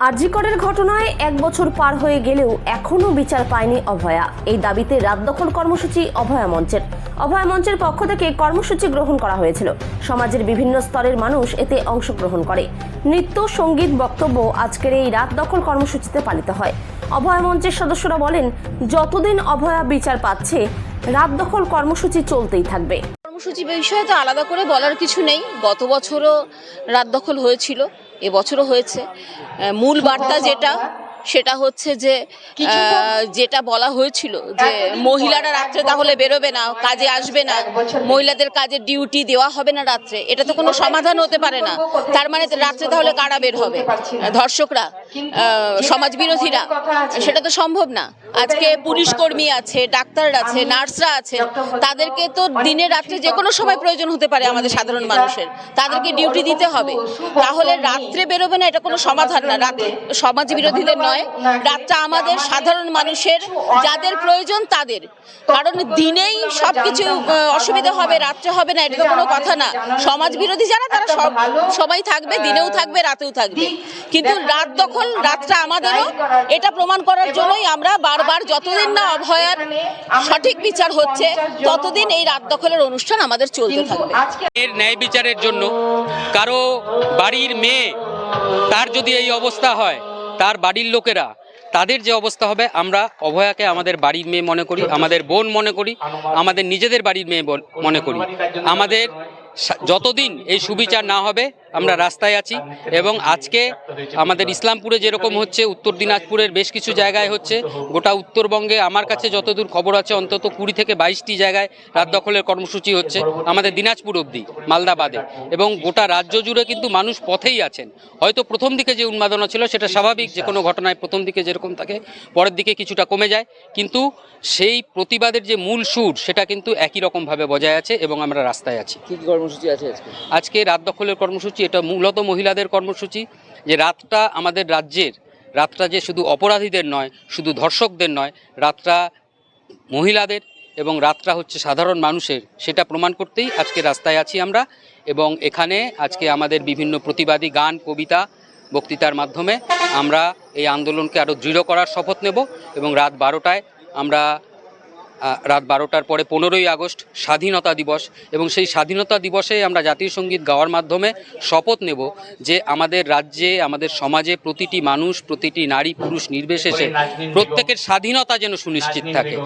আরজিকরের ঘটনায় এক বছর পার হয়ে গেলেও এখনও বিচার পায়নি অভয়া। এই দাবিতে রাত দখল কর্মসূচি অভয়া মঞ্চের। অভয়া মঞ্চের পক্ষ থেকে কর্মসূচি গ্রহণ করা হয়েছিল। সমাজের বিভিন্ন স্তরের মানুষ এতে অংশগ্রহণ করে। নৃত্য, সংগীত, বক্তব্য আজকের এই রাত দখল কর্মসূচিতে পালিত হয়। অভয়া মঞ্চের সদস্যরা বলেন, যতদিন অভয়া বিচার পাচ্ছে, রাত দখল কর্মসূচি চলতেই থাকবে। কর্মসূচি বিষয়ে তো আলাদা করে বলার কিছু নেই। গত বছরও রাত দখল হয়েছিল। এবছরও হয়েছে। মূল বার্তা যেটা সেটা হচ্ছে যে যেটা বলা হয়েছিল যে মহিলারা রাত্রে তাহলে বেরোবে না কাজে আসবে না মহিলাদের কাজে ডিউটি দেওয়া হবে না রাত্রে। এটা তো কোনো সমাধান হতে পারে না। তার মানে রাত্রে তাহলে কারা বের হবে? ধর্ষকরা? আহ, সমাজ বিরোধীরা সেটা তো সম্ভব না। আজকে পুলিশ কর্মী আছে ডাক্তার আছে নার্সরা আছে তাদেরকে তো দিনে রাত্রে যে কোনো সময় প্রয়োজন হতে পারে আমাদের সাধারণ মানুষের। তাদেরকে ডিউটি দিতে হবে। তাহলে রাত্রে বেরোবে না এটা কোনো সমাধান না। রাত্রে সমাজ বিরোধীদের নয় রাতটা আমাদের সাধারণ মানুষের যাদের প্রয়োজন তাদের। কারণ দিনেই সবকিছু আহ, অসুবিধা হবে রাত্রে হবে না এটা তো কোনো কথা না। সমাজ বিরোধী যারা তারা সব সময় থাকবে দিনেও থাকবে রাতেও থাকবে। কিন্তু রাত দখল রাতটা আমাদেরও এটা প্রমাণ করার জন্যই আমরা বারবার যতদিন না অভয়ার সঠিক বিচার হচ্ছে ততদিন এই রাত দখলের অনুষ্ঠান আমাদের চলতে থাকবে। এর ন্যায় বিচারের জন্য কারও বাড়ির মেয়ে তার যদি এই অবস্থা হয় তার বাড়ির লোকেরা তাদের যে অবস্থা হবে আমরা অভয়াকে আমাদের বাড়ির মেয়ে মনে করি আমাদের বোন মনে করি আমাদের নিজেদের বাড়ির মেয়ে মনে করি। আমাদের যতদিন এই সুবিচার না হবে আমরা রাস্তায় আছি এবং আজকে আমাদের ইসলামপুরে যেরকম হচ্ছে উত্তর দিনাজপুরের বেশ কিছু জায়গায় হচ্ছে। গোটা উত্তরবঙ্গে আমার কাছে যতদূর খবর আছে অন্তত কুড়ি থেকে বাইশটি জায়গায় রাত দখলের কর্মসূচি হচ্ছে আমাদের দিনাজপুর অবধি মালদা বাদে এবং গোটা রাজ্য জুড়ে কিন্তু মানুষ পথেই আছেন। হয়তো প্রথম দিকে যে উন্মাদনা ছিল সেটা স্বাভাবিক যে কোনো ঘটনায় প্রথম দিকে যেরকম থাকে পরের দিকে কিছুটা কমে যায়। কিন্তু সেই প্রতিবাদের যে মূল সুর সেটা কিন্তু একই রকমভাবে বজায় আছে এবং আমরা রাস্তায় আছি। কি কি কর্মসূচি আছে আজকে রাত দখলের কর্মসূচি এটা মূলত মহিলাদের কর্মসূচি, যে রাতটা আমাদের রাজ্যের, রাতটা যে শুধু অপরাধীদের নয়, শুধু ধর্ষকদের নয়, রাতটা মহিলাদের এবং রাতটা হচ্ছে সাধারণ মানুষের, সেটা প্রমাণ করতেই আজকে রাস্তায় আছি আমরা এবং এখানে আজকে আমাদের বিভিন্ন প্রতিবাদী গান, কবিতা, বক্তৃতার মাধ্যমে আমরা এই আন্দোলনকে আরও দৃঢ় করার শপথ নেব এবং রাত বারোটায় আমরা রাত বারোটার পরে পনেরোই আগস্ট স্বাধীনতা দিবস এবং সেই স্বাধীনতা দিবসে আমরা জাতীয় সংগীত গাওয়ার মাধ্যমে শপথ নেব যে আমাদের রাজ্যে আমাদের সমাজে প্রতিটি মানুষ প্রতিটি নারী পুরুষ নির্বিশেষে প্রত্যেকের স্বাধীনতা যেন সুনিশ্চিত থাকে।